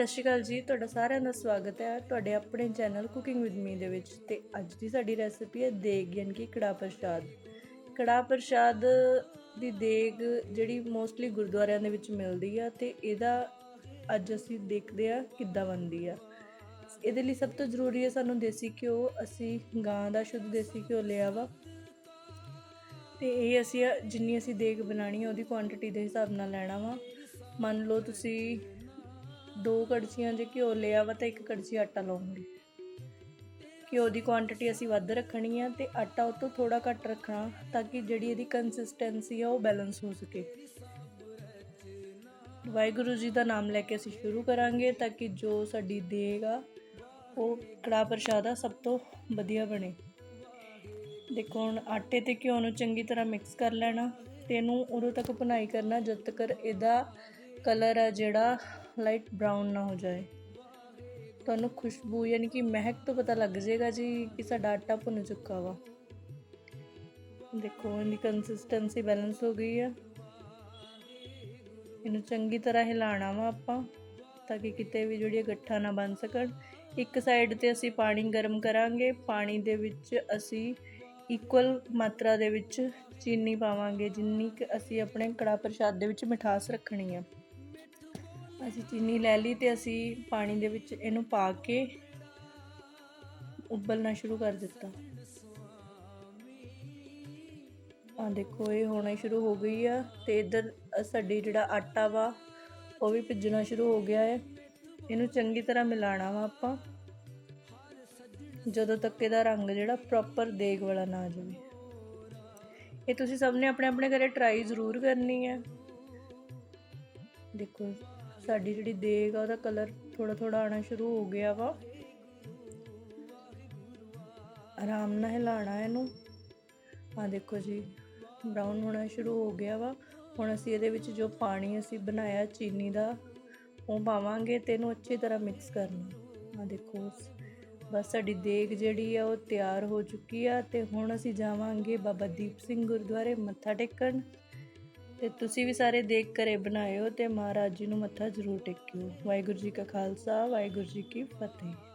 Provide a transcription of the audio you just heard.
ਸਤਿ ਸ਼੍ਰੀ ਅਕਾਲ ਜੀ, ਤੁਹਾਡਾ ਸਾਰਿਆਂ ਦਾ ਸਵਾਗਤ ਹੈ ਤੁਹਾਡੇ ਆਪਣੇ ਚੈਨਲ ਕੁਕਿੰਗ ਵਿਦ ਮੀ ਦੇ ਵਿੱਚ ਤੇ ਅੱਜ ਦੀ ਸਾਡੀ ਰੈਸਿਪੀ ਹੈ ਦੇਗ ਯਾਨੀ ਕਿ ਕੜਾ ਪ੍ਰਸ਼ਾਦ। ਕੜਾ ਪ੍ਰਸ਼ਾਦ ਦੀ ਦੇਗ ਜਿਹੜੀ ਮੋਸਟਲੀ ਗੁਰਦੁਆਰਿਆਂ ਦੇ ਵਿੱਚ ਮਿਲਦੀ ਆ ਤੇ ਇਹਦਾ ਅੱਜ ਅਸੀਂ ਦੇਖਦੇ ਆ ਕਿੱਦਾਂ ਬਣਦੀ ਆ। ਇਹਦੇ ਲਈ ਸਭ ਤੋਂ ਜ਼ਰੂਰੀ ਹੈ ਸਾਨੂੰ ਦੇਸੀ ਘਿਓ, ਅਸੀਂ ਗਾਂ ਦਾ ਸ਼ੁੱਧ ਦੇਸੀ ਘਿਓ ਲਿਆ ਵਾ ਤੇ ਇਹ ਅਸੀਂ ਜਿੰਨੀ ਅਸੀਂ ਦੇਗ ਬਣਾਣੀ ਹੈ ਉਹਦੀ ਕੁਆਂਟੀਟੀ ਦੇ ਹਿਸਾਬ ਨਾਲ ਲੈਣਾ ਵਾ। ਮੰਨ ਲਓ ਤੁਸੀਂ ਦੋ ਕੜਛੀਆਂ ਜੇ ਘਿਓ ਲਿਆ ਵਾ ਤਾਂ ਇੱਕ ਕੜਛੀ ਆਟਾ ਲਾਉਂਗੇ। ਘਿਓ ਦੀ ਕੁਆਂਟੀਟੀ ਅਸੀਂ ਵੱਧ ਰੱਖਣੀ ਆ ਤੇ ਆਟਾ ਉਹ ਤੋਂ ਥੋੜਾ ਘੱਟ ਰੱਖਣਾ ਤਾਂ ਕਿ ਜਿਹੜੀ ਇਹਦੀ ਕੰਸਿਸਟੈਂਸੀ ਆ ਉਹ ਬੈਲੈਂਸ ਹੋ ਸਕੇ। ਵਾਹਿਗੁਰੂ ਜੀ ਦਾ ਨਾਮ ਲੈ ਕੇ ਅਸੀਂ ਸ਼ੁਰੂ ਕਰਾਂਗੇ ਤਾਂ ਕਿ ਜੋ ਸਾਡੀ ਦੇਗ ਆ, ਉਹ ਕੜਾ ਪ੍ਰਸ਼ਾਦਾ ਸਭ ਤੋਂ ਵਧੀਆ ਬਣੇ। ਦੇਖੋ ਹੁਣ ਆਟੇ ਤੇ ਘਿਓ ਨੂੰ ਚੰਗੀ ਤਰ੍ਹਾਂ ਮਿਕਸ ਕਰ ਲੈਣਾ ਤੇ ਇਹਨੂੰ ਉਦੋਂ ਤੱਕ ਭੁਨਾਈ ਕਰਨਾ ਜਦ ਤੱਕ ਇਹਦਾ ਕਲਰ ਆ ਜਿਹੜਾ, ਲਾਈਟ ਬ੍ਰਾਊਨ ਨਾ ਹੋ ਜਾਏ। ਤੁਹਾਨੂੰ ਖੁਸ਼ਬੂ ਯਾਨੀ ਕਿ ਮਹਿਕ ਤੋਂ ਪਤਾ ਲੱਗ ਜਾਏਗਾ ਜੀ ਕਿ ਸਾਡਾ ਆਟਾ ਭੁੰਨ ਚੁੱਕਾ ਵਾ। ਦੇਖੋ ਇਹਦੀ ਕੰਸਿਸਟੈਂਸੀ ਬੈਲੈਂਸ ਹੋ ਗਈ ਆ। ਇਹਨੂੰ ਚੰਗੀ ਤਰ੍ਹਾਂ ਹਿਲਾਣਾ ਵਾ ਆਪਾਂ, ਤਾਂ ਕਿ ਕਿਤੇ ਵੀ ਜਿਹੜੀ ਗੱਠਾ ਨਾ ਬਣ ਸਕਣ। ਇੱਕ ਸਾਈਡ ਤੇ ਅਸੀਂ ਪਾਣੀ ਗਰਮ ਕਰਾਂਗੇ। ਪਾਣੀ ਦੇ ਵਿੱਚ ਅਸੀਂ ਇਕੁਅਲ ਮਾਤਰਾ ਦੇ ਵਿੱਚ ਚੀਨੀ ਪਾਵਾਂਗੇ, ਜਿੰਨੀ ਕਿ ਅਸੀਂ ਆਪਣੇ ਕੜਾ ਪ੍ਰਸ਼ਾਦ ਦੇ ਵਿੱਚ ਮਿਠਾਸ ਰੱਖਣੀ ਆ। ਅਸੀਂ ਚੀਨੀ ਲੈ ਲਈ ਤੇ ਅਸੀਂ ਪਾਣੀ ਦੇ ਵਿੱਚ ਇਹਨੂੰ ਪਾ ਕੇ ਉਬਲਣਾ ਸ਼ੁਰੂ ਕਰ ਦਿੱਤਾ। ਆ ਦੇਖੋ, ਇਹ ਹੋਣਾ ਸ਼ੁਰੂ ਹੋ ਗਈ ਆ ਤੇ ਇਧਰ ਸਾਡੀ ਜਿਹੜਾ ਆਟਾ ਵਾ, ਉਹ ਵੀ ਭਿੱਜਣਾ ਸ਼ੁਰੂ ਹੋ ਗਿਆ ਹੈ ਇਹਨੂੰ ਚੰਗੀ ਤਰ੍ਹਾਂ ਮਿਲਾਣਾ ਵਾ ਆਪਾਂ। ਜਦੋਂ ਤੱਕ ਇਹਦਾ ਰੰਗ ਜਿਹੜਾ ਪ੍ਰੋਪਰ ਦੇਗ ਵਾਲਾ ਨਾ ਆ ਜਾਵੇ। ਇਹ ਤੁਸੀਂ ਸਭ ਨੇ ਆਪਣੇ ਆਪਣੇ ਘਰੇ ਟਰਾਈ ਜ਼ਰੂਰ ਕਰਨੀ ਹੈ ਦੇਖੋ ਸਾਡੀ ਜਿਹੜੀ ਦੇਗ ਆ, ਉਹਦਾ ਕਲਰ ਥੋੜਾ ਥੋੜਾ ਆਣਾ ਸ਼ੁਰੂ ਹੋ ਗਿਆ ਵਾ। ਆਰਾਮ ਨਾਲ ਹਿਲਾਣਾ ਇਹਨੂੰ। ਆ ਦੇਖੋ ਜੀ ਬ੍ਰਾਊਨ ਹੋਣਾ ਸ਼ੁਰੂ ਹੋ ਗਿਆ ਵਾ। ਹੁਣ ਅਸੀਂ ਇਹਦੇ ਵਿੱਚ ਜੋ ਪਾਣੀ ਅਸੀਂ ਬਣਾਇਆ ਚੀਨੀ ਦਾ, ਉਹ ਪਾਵਾਂਗੇ ਤੇ ਇਹਨੂੰ ਅੱਛੀ ਤਰ੍ਹਾਂ ਮਿਕਸ ਕਰਨਾ। ਆ ਦੇਖੋ, ਬਸ ਸਾਡੀ ਦੇਗ ਜਿਹੜੀ ਆ, ਉਹ ਤਿਆਰ ਹੋ ਚੁੱਕੀ ਆ ਤੇ ਹੁਣ ਅਸੀਂ ਜਾਵਾਂਗੇ ਬਾਬਾ ਦੀਪ ਸਿੰਘ ਗੁਰਦੁਆਰੇ ਮੱਥਾ ਟੇਕਣ। ਤੇ ਤੁਸੀਂ ਵੀ ਸਾਰੇ ਦੇਖ ਕਰੇ ਬਣਾਇਓ ਤੇ ਮਹਾਰਾਜ ਜੀ ਨੂੰ ਮੱਥਾ ਜ਼ਰੂਰ ਟੇਕਿਓ। ਵਾਹਿਗੁਰੂ ਜੀ ਕਾ ਖਾਲਸਾ, ਵਾਹਿਗੁਰੂ ਜੀ ਕੀ ਫਤਿਹ।